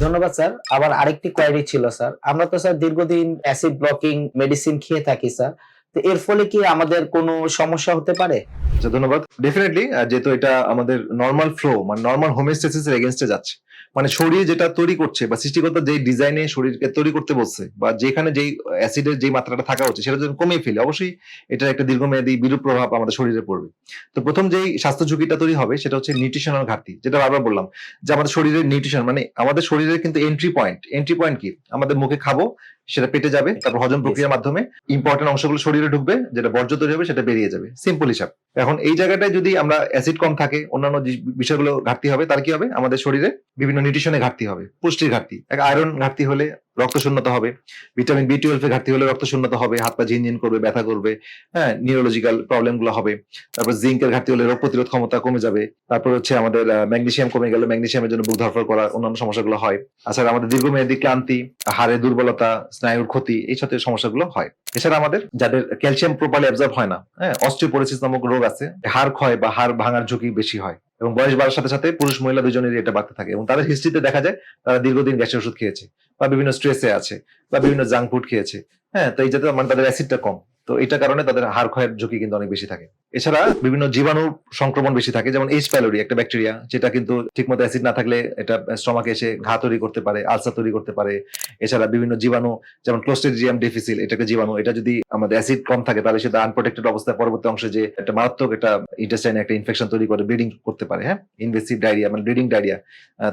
ধন্যবাদ, স্যার। আবার আরেকটি কোয়ারি ছিল, স্যার। আমরা তো, স্যার, দীর্ঘদিন অ্যাসিড ব্লকিং মেডিসিন খেয়ে থাকি, স্যার। তো এর ফলে কি আমাদের কোনো সমস্যা হতে পারে? আচ্ছা ধন্যবাদ। ডেফিনেটলি যেহেতু এটা আমাদের নর্মাল ফ্লো মানে নর্মাল হোমিওস্টেসিস এর এগেনস্টে যাচ্ছে। মানে শরীর যেটা তৈরি করছে বা সৃষ্টিকর্তা যেই ডিজাইনে শরীরকে তৈরি করতে বলছে বা যেখানে যেই অ্যাসিডের যেই মাত্রাটা থাকা হচ্ছে সেটা যদি কমিয়ে ফেলে, অবশ্যই এটা একটা দীর্ঘমেয়াদী বিরূপ প্রভাব আমাদের শরীরে পড়বে। তো প্রথম যেই স্বাস্থ্য ঝুঁকিটা তৈরি হবে, সেটা হচ্ছে নিউট্রিশনাল ঘাটতি, যেটা বারবার বললাম যে আমাদের শরীরের নিউট্রিশন মানে আমাদের শরীরের কিন্তু এন্ট্রি পয়েন্ট এন্ট্রি পয়েন্ট কি? আমাদের মুখে খাব সেটা পেটে যাবে তারপর হজম প্রক্রিয়ার মাধ্যমে ইম্পর্টেন্ট অংশগুলো শরীরে ঢুকবে যেটা বর্জ্য তৈরি হবে সেটা বেরিয়ে যাবে। সিম্পল হিসাব। এখন এই জায়গাটায় যদি আমরা অ্যাসিড কম থাকে অন্যান্য বিষয়গুলো ঘাটতি হবে তার কি হবে? আমাদের শরীরে বিভিন্ন নিউট্রিশনে ঘাটতি হবে পুষ্টির ঘাটতি। এক আয়রন ঘাটতি হলে রক্ত শূন্যতা হবে। ভিটামিন বি টুয়েলভ এর ঘাটতি হলে রক্ত শূন্যতা হবে, হাত পা ঝিনঝিন করবে, ব্যথা করবে হ্যাঁ নিউরোলজিক্যাল প্রবলেমগুলো হবে। তারপর জিঙ্কের ঘাটতি হলে রোগ প্রতিরোধ ক্ষমতা কমে যাবে। তারপর হচ্ছে আমাদের ম্যাগনেশিয়াম কমে গেলে ম্যাগনেশিয়ামের জন্য বুক ধরফর করা অন্যান্য সমস্যাগুলো হয়। তাছাড়া আমাদের দীর্ঘমেয়াদী ক্লান্তি, হাড়ের দুর্বলতা, স্নায়ুর ক্ষতি, এই সাথে সমস্যাগুলো হয়। এছাড়া আমাদের যাদের ক্যালসিয়াম প্রপারলি অ্যাবজর্ব হয় না হ্যাঁ অস্টিওপোরোসিস নামক রোগ আছে, হাড় ক্ষয় বা হাড় ভাঙার ঝুঁকি বেশি হয় এবং বয়স বাড়ার সাথে সাথে পুরুষ মহিলা দুজনেরই এটা বাড়তে থাকে এবং তাদের হিস্ট্রিতে দেখা যায় তারা দীর্ঘদিন গ্যাসের ওষুধ খেয়েছে বা বিভিন্ন স্ট্রেসে আছে বা বিভিন্ন জাঙ্ক ফুড খেয়েছে হ্যাঁ তো এই যাতে মানে তাদের অ্যাসিডটা কম, তো এটা কারণে তাদের হাড় ক্ষয়ের ঝুঁকি কিন্তু অনেক বেশি থাকে। এছাড়া বিভিন্ন জীবাণু সংক্রমণ বেশি থাকে, যেমন এইচ প্যালোরি একটা ব্যাকটেরিয়া যেটা কিন্তু ঠিকমতো অ্যাসিড না থাকলে এটা স্টমাকে এসে ঘা তৈরি করতে পারে আলসার তৈরি করতে পারে। এছাড়া বিভিন্ন জীবাণু, যেমন ক্লোস্টেডিয়াম ডিফিসিল এটাকে জীবাণু, এটা যদি আমাদের অ্যাসিড কম থাকে, তাহলে সেটা আনপ্রোটেক্টেড অবস্থায় পরবর্তী অংশে যে একটা মারাত্মক একটা ইন্টেস্টাইনে একটা ইনফেকশন তৈরি করে ব্লিডিং করতে পারে হ্যাঁ? ইনভেসিভ ডায়রিয়া মানে ব্লিডিং ডায়রিয়া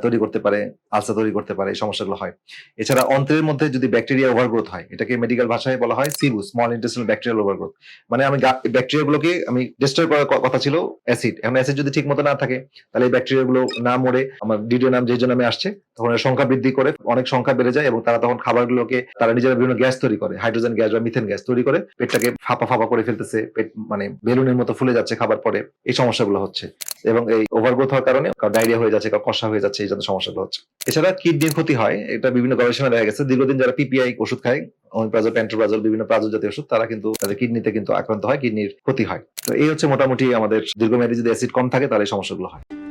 তৈরি করতে পারে আলসার তৈরি করতে পারে, এই সমস্যাগুলো হয়। এছাড়া অন্ত্রের মধ্যে যদি ব্যাকটেরিয়া ওভারগ্রোথ হয়, এটাকে মেডিকেল ভাষায় বলা হয় SIBO small intestinal bacterial overgrowth মানে আমি ব্যাকটেরিয়াগুলোকে আমি ডিস্ট্রয় করার কথা ছিল অ্যাসিড এখন অ্যাসিড যদি ঠিক মতো না থাকে, তাহলে এই ব্যাকটেরিয়া গুলো না মরে, আমার ভিডিও নাম, যে আমি আসছে, তখন সংখ্যা বৃদ্ধি করে, অনেক সংখ্যা বেড়ে যায় এবং তারা তখন খাবারগুলোকে, তারা নিজেরা বিভিন্ন গ্যাস তৈরি করে হাইড্রোজেন গ্যাস বা মিথেন গ্যাস তৈরি করে, পেটটাকে ফাঁপা ফাঁপা করে ফেলতেছে, পেট মানে বেলুনের মতো ফুলে যাচ্ছে খাবার পরে, এই সমস্যাগুলো হচ্ছে। এবং এই ওভারগ্রোথ হওয়ার কারণে ডায়রিয়া হয়ে যাচ্ছে কষা হয়ে যাচ্ছে, এই জন্য সমস্যাগুলো হচ্ছে। এছাড়া কিডনির ক্ষতি হয়, এটা বিভিন্ন গবেষণা দেখা গেছে। দীর্ঘদিন যারা পিপিআই ওষুধ খায় অমিপ্রাজল প্যান্টোপ্রাজল বিভিন্ন প্রাজল জাতীয় ওষুধ, তারা কিন্তু তাদের কিডনিতে কিন্তু আক্রান্ত হয়, কিডনির ক্ষতি হয়। তো এই হচ্ছে মোটামুটি আমাদের দীর্ঘমেয়াদী যদি অ্যাসিড কম থাকে, তাহলে সমস্যাগুলো হয়।